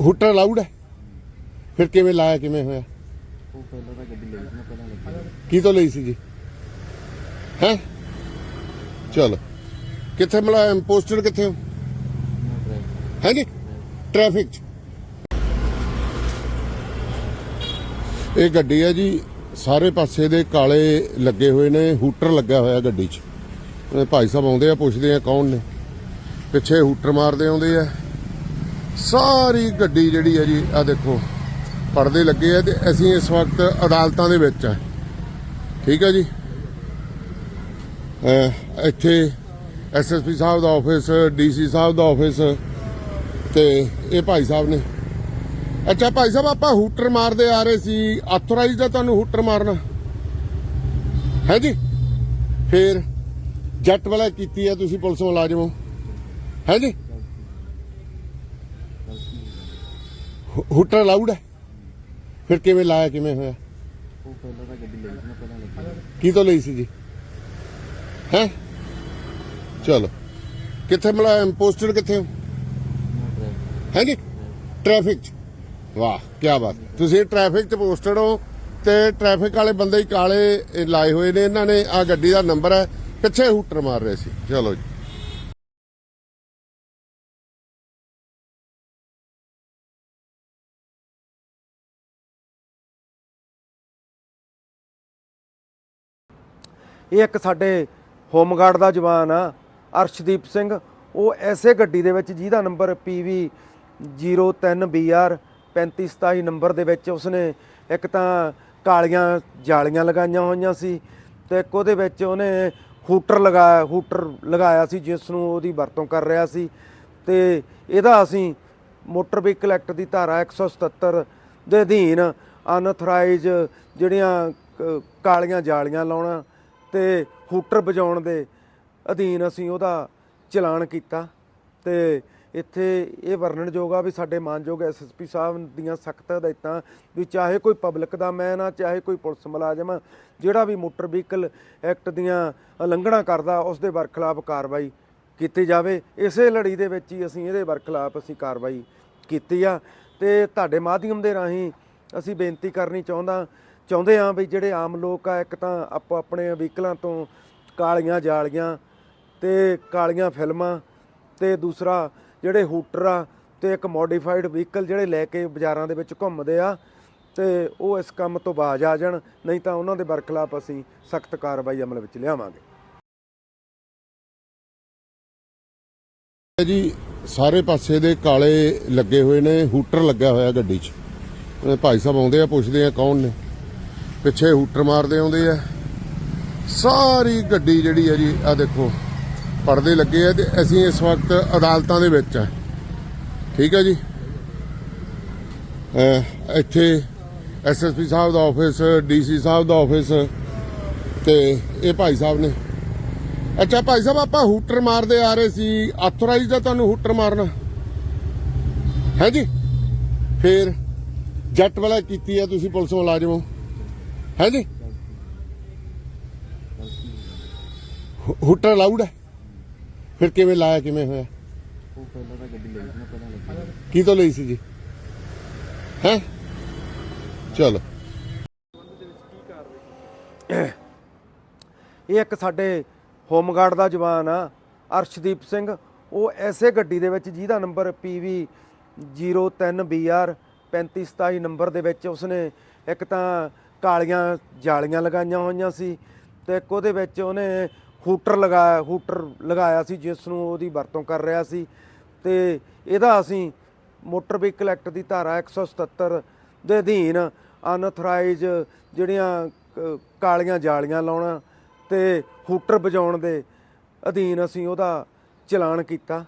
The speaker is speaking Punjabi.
ਹੁੱਟਰ ਅਲਾਊਡ ਹੈ? ਫਿਰ ਕਿਵੇਂ ਲਾਇਆ ਕਿਵੇਂ ਹੋਇਆ? ਉਹ ਪਹਿਲਾਂ ਤਾਂ ਗੱਡੀ ਲਈ ਸੀ ਨਾ ਪਹਿਲਾਂ ਲੱਗੀ ਕੀ ਤੋਂ ਲਈ ਸੀ ਜੀ ਹੈ? ਚਲੋ। ਕਿੱਥੇ ਮਿਲਾ ਪੋਸਟਰ ਕਿੱਥੇ ਹੋ? ਹੈ ਜੀ ਟ੍ਰੈਫਿਕ 'ਚ। ਇਹ ਗੱਡੀ ਹੈ ਜੀ ਸਾਰੇ ਪਾਸੇ ਦੇ ਕਾਲੇ ਲੱਗੇ ਹੋਏ ਨੇ ਹੂਟਰ ਲੱਗਾ ਹੋਇਆ ਗੱਡੀ 'ਚ। ਭਾਈ ਸਾਹਿਬ ਆਉਂਦੇ ਆ ਪੁੱਛਦੇ ਆ ਕੌਣ ਨੇ। ਪਿੱਛੇ ਹੂਟਰ ਮਾਰਦੇ ਆਉਂਦੇ ਆ। ਸਾਰੀ ਗੱਡੀ ਜਿਹੜੀ ਹੈ ਜੀ ਆ ਦੇਖੋ, ਪਰਦੇ ਲੱਗੇ ਆ ਤੇ ਅਸੀਂ ਇਸ ਵਕਤ ਅਦਾਲਤਾਂ ਦੇ ਵਿੱਚ ਆ। ਠੀਕ ਹੈ ਜੀ? ਅਹ ਇੱਥੇ ਐਸਐਸਪੀ ਸਾਹਿਬ ਦਾ ਆਫਿਸ ਡੀਸੀ ਸਾਹਿਬ ਦਾ ਆਫਿਸ ਤੇ ਇਹ ਭਾਈ ਸਾਹਿਬ ਨੇ। ਅੱਛਾ ਭਾਈ ਸਾਹਿਬ, ਆਪਾਂ ਹੂਟਰ ਮਾਰਦੇ ਆ ਰਹੇ ਸੀ। ਆਥੋਰਾਈਜ਼ਡ ਆ ਤੁਹਾਨੂੰ ਹੂਟਰ ਮਾਰਨਾ? ਹੈ ਜੀ? ਫੇਰ ਜੱਟ ਵਾਲਾ ਕੀਤੀ ਹੈ ਤੁਸੀਂ ਪੁਲਿਸ ਮੁਲਾਜ਼ਮ ਹੋ। ਹੈ ਜੀ? ਹੂਟਰ ਅਲਾਊਡ ਹੈ? ਫਿਰ ਕਿਵੇਂ ਲਾਇਆ ਕਿਵੇਂ ਹੋਇਆ? ਉਹ ਪਹਿਲਾਂ ਤਾਂ ਗੱਡੀ ਲਈ ਸੀ ਨਾ ਪਹਿਲਾਂ ਲੱਗੀ ਕੀ ਤੋਂ ਲਈ ਸੀ ਜੀ? ਹੈ? ਚਲੋ। ਕਿੱਥੇ ਮਿਲਾ ਪੋਸਟਰ ਕਿੱਥੇ ਹੋ? ਜੀ ਟ੍ਰੈਫਿਕ 'ਚ। ਵਾਹ ਕੀ ਬਾਤ। ਤੁਸੀਂ ਟ੍ਰੈਫਿਕ 'ਚ ਪੋਸਟਡ ਹੋ ਤੇ ਟ੍ਰੈਫਿਕ ਵਾਲੇ ਬੰਦੇ ਹੀ ਕਾਲੇ ਲਾਏ ਹੋਏ ਨੇ। ਇਹਨਾਂ ਨੇ ਆ ਗੱਡੀ ਦਾ ਨੰਬਰ ਹੈ। ਪਿੱਛੇ ਹੂਟਰ ਮਾਰ ਰਹੇ ਸੀ। ਚਲੋ ਜੀ। ਇਹ ਇੱਕ ਸਾਡੇ ਹੋਮਗਾਰਡ ਦਾ ਜਵਾਨ ਆ, ਅਰਸ਼ਦੀਪ ਸਿੰਘ। ਉਹ ਐਸੇ ਗੱਡੀ ਦੇ ਵਿੱਚ ਜਿਹਦਾ ਨੰਬਰ PV 03BR 3527 ਨੰਬਰ ਦੇ ਵਿੱਚ ਉਸਨੇ ਇੱਕ ਤਾਂ ਕਾਲੀਆਂ ਜਾਲੀਆਂ ਲਗਾਈਆਂ ਹੋਈਆਂ ਸੀ ਤੇ ਇੱਕ ਉਹਦੇ ਵਿੱਚ ਉਹਨੇ ਹੂਟਰ ਲਗਾਇਆ ਹੂਟਰ ਲਗਾਇਆ ਸੀ ਜਿਸ ਨੂੰ ਉਹਦੀ ਵਰਤੋਂ ਕਰ ਰਿਹਾ ਸੀ। ਤੇ ਇਹਦਾ ਅਸੀਂ ਮੋਟਰ ਵਹੀਕਲ ਐਕਟ ਦੀ ਧਾਰਾ 177 ਦੇ ਅਧੀਨ ਅਨਥਰਾਈਜ਼ ਜਿਹੜੀਆਂ ਕ- ਕਾਲੀਆਂ ਜਾਲੀਆਂ ਲਾਉਣਾ ਤੇ ਹੂਟਰ ਵਜਾਉਣ ਦੇ ਅਧੀਨ ਅਸੀਂ ਉਹਦਾ ਚਲਾਨ ਕੀਤਾ ਤੇ ਇੱਥੇ ਇਹ ਵਰਣਨਯੋਗ ਆ ਵੀ ਸਾਡੇ ਮਾਨਯੋਗ ਐਸਐਸਪੀ ਸਾਹਿਬ ਦੀਆਂ ਸਖਤ ਹਦਾਇਤਾਂ ਵੀ ਚਾਹੇ ਕੋਈ ਪਬਲਿਕ ਦਾ ਮੈਨ ਆ, ਚਾਹੇ ਕੋਈ ਪੁਲਿਸ ਮੁਲਾਜ਼ਮ ਆ, ਜਿਹੜਾ ਵੀ ਮੋਟਰ ਵਹੀਕਲ ਐਕਟ ਦੀਆਂ ਉਲੰਘਣਾ ਕਰਦਾ ਉਸ ਦੇ ਵਰਖਲਾਫ ਕਾਰਵਾਈ ਕੀਤੀ ਜਾਵੇ। ਇਸੇ ਲੜੀ ਦੇ ਵਿੱਚ ਹੀ ਅਸੀਂ ਇਹਦੇ ਵਰਖਲਾਫ ਅਸੀਂ ਕਾਰਵਾਈ ਕੀਤੀ ਆ ਤੇ ਤੁਹਾਡੇ ਮਾਧਿਅਮ ਦੇ ਰਾਹੀਂ ਅਸੀਂ ਬੇਨਤੀ ਕਰਨੀ ਚਾਹੁੰਦਾ ਚਾਹੁੰਦੇ ਆ ਵੀ ਜਿਹੜੇ ਆਮ ਲੋਕ ਆ, ਇੱਕ ਤਾਂ ਆਪੋ ਆਪਣੇ ਵਹੀਕਲਾਂ ਤੋਂ ਕਾਲੀਆਂ ਜਾਲੀਆਂ ਤੇ ਕਾਲੀਆਂ ਫਿਲਮਾਂ ਤੇ ਦੂਸਰਾ ਜਿਹੜੇ ਹੂਟਰ ਆ ਤੇ ਇੱਕ ਮੋਡੀਫਾਈਡ ਵਹੀਕਲ ਜਿਹੜੇ ਲੈ ਕੇ ਬਾਜ਼ਾਰਾਂ ਦੇ ਵਿੱਚ ਘੁੰਮਦੇ ਆ ਤੇ ਉਹ ਇਸ ਕੰਮ ਤੋਂ ਬਾਜ਼ ਆ ਜਾਣ, ਨਹੀਂ ਤਾਂ ਉਹਨਾਂ ਦੇ ਬਰਖਲਾਫ ਅਸੀਂ ਸਖਤ ਕਾਰਵਾਈ ਅਮਲ ਵਿੱਚ ਲਿਆਵਾਂਗੇ। ਜੀ, ਸਾਰੇ ਪਾਸੇ ਦੇ ਕਾਲੇ ਲੱਗੇ ਹੋਏ ਨੇ, ਹੂਟਰ ਲੱਗਾ ਹੋਇਆ ਗੱਡੀ 'ਚ। ਭਾਈ ਸਾਹਿਬ ਆਉਂਦੇ ਆ, ਪੁੱਛਦੇ ਆ ਕੌਣ ਨੇ? ਪਿੱਛੇ ਹੂਟਰ ਮਾਰਦੇ ਆਉਂਦੇ ਆ। ਸਾਰੀ ਗੱਡੀ ਜਿਹੜੀ ਹੈ ਜੀ ਆ ਦੇਖੋ, ਪਰਦੇ ਲੱਗੇ ਆ ਤੇ ਅਸੀਂ ਇਸ ਵਕਤ ਅਦਾਲਤਾਂ ਦੇ ਵਿੱਚ ਆ। ਠੀਕ ਹੈ ਜੀ? ਅਹ ਇੱਥੇ ਐਸਐਸਪੀ ਸਾਹਿਬ ਦਾ ਆਫਿਸ ਡੀਸੀ ਸਾਹਿਬ ਦਾ ਆਫਿਸ ਤੇ ਇਹ ਭਾਈ ਸਾਹਿਬ ਨੇ। ਅੱਛਾ ਭਾਈ ਸਾਹਿਬ, ਆਪਾਂ ਹੂਟਰ ਮਾਰਦੇ ਆ ਰਹੇ ਸੀ। ਆਥੋਰਾਈਜ਼ਡ ਆ ਤੁਹਾਨੂੰ ਹੂਟਰ ਮਾਰਨਾ। ਹੈ ਜੀ? ਫੇਰ ਜੱਟ ਵਾਲਾ ਕੀਤੀ ਹੈ ਤੁਸੀਂ ਪੁਲਿਸ ਮੁਲਾਜ਼ਮ ਹੋ। ਹੈ ਜੀ? ਹੂਟਰ ਅਲਾਊਡ ਹੈ? ਫਿਰ ਕਿਵੇਂ ਲਾਇਆ ਕਿਵੇਂ ਹੋਇਆ? ਉਹ ਪਹਿਲਾਂ ਤਾਂ ਗੱਡੀ ਲਈ ਸੀ ਨਾ ਪਹਿਲਾਂ ਲੱਗੀ ਕੀ ਤੋਂ ਲਈ ਸੀ ਜੀ? ਹੈ? ਚਲੋ। ਇਹ ਇੱਕ ਸਾਡੇ ਹੋਮਗਾਰਡ ਦਾ ਜਵਾਨ ਆ ਅਰਸ਼ਦੀਪ ਸਿੰਘ। ਉਹ ਐਸੇ ਗੱਡੀ ਦੇ ਵਿੱਚ ਜਿਹਦਾ ਨੰਬਰ PV 03BR 3527 ਨੰਬਰ ਦੇ ਵਿੱਚ ਉਸਨੇ ਇੱਕ ਤਾਂ ਕਾਲੀਆਂ ਜਾਲੀਆਂ ਲਗਾਈਆਂ ਹੋਈਆਂ ਸੀ ਤੇ ਇੱਕ ਉਹਦੇ ਵਿੱਚ ਉਹਨੇ ਹੂਟਰ ਲਗਾਇਆ ਹੂਟਰ ਲਗਾਇਆ ਸੀ, ਜਿਸ ਨੂੰ ਉਹਦੀ ਵਰਤੋਂ ਕਰ ਰਿਹਾ ਸੀ। ਤੇ ਇਹਦਾ ਅਸੀਂ ਮੋਟਰ ਵਹੀਕਲ ਐਕਟ ਦੀ ਧਾਰਾ 177 ਦੇ ਅਧੀਨ ਅਨਥਰਾਈਜ਼ ਜਿਹੜੀਆਂ ਕਾਲੀਆਂ ਜਾਲੀਆਂ ਲਾਉਣਾ ਤੇ ਹੂਟਰ ਵਜਾਉਣ ਦੇ ਅਧੀਨ ਅਸੀਂ ਉਹਦਾ ਚਲਾਨ ਕੀਤਾ।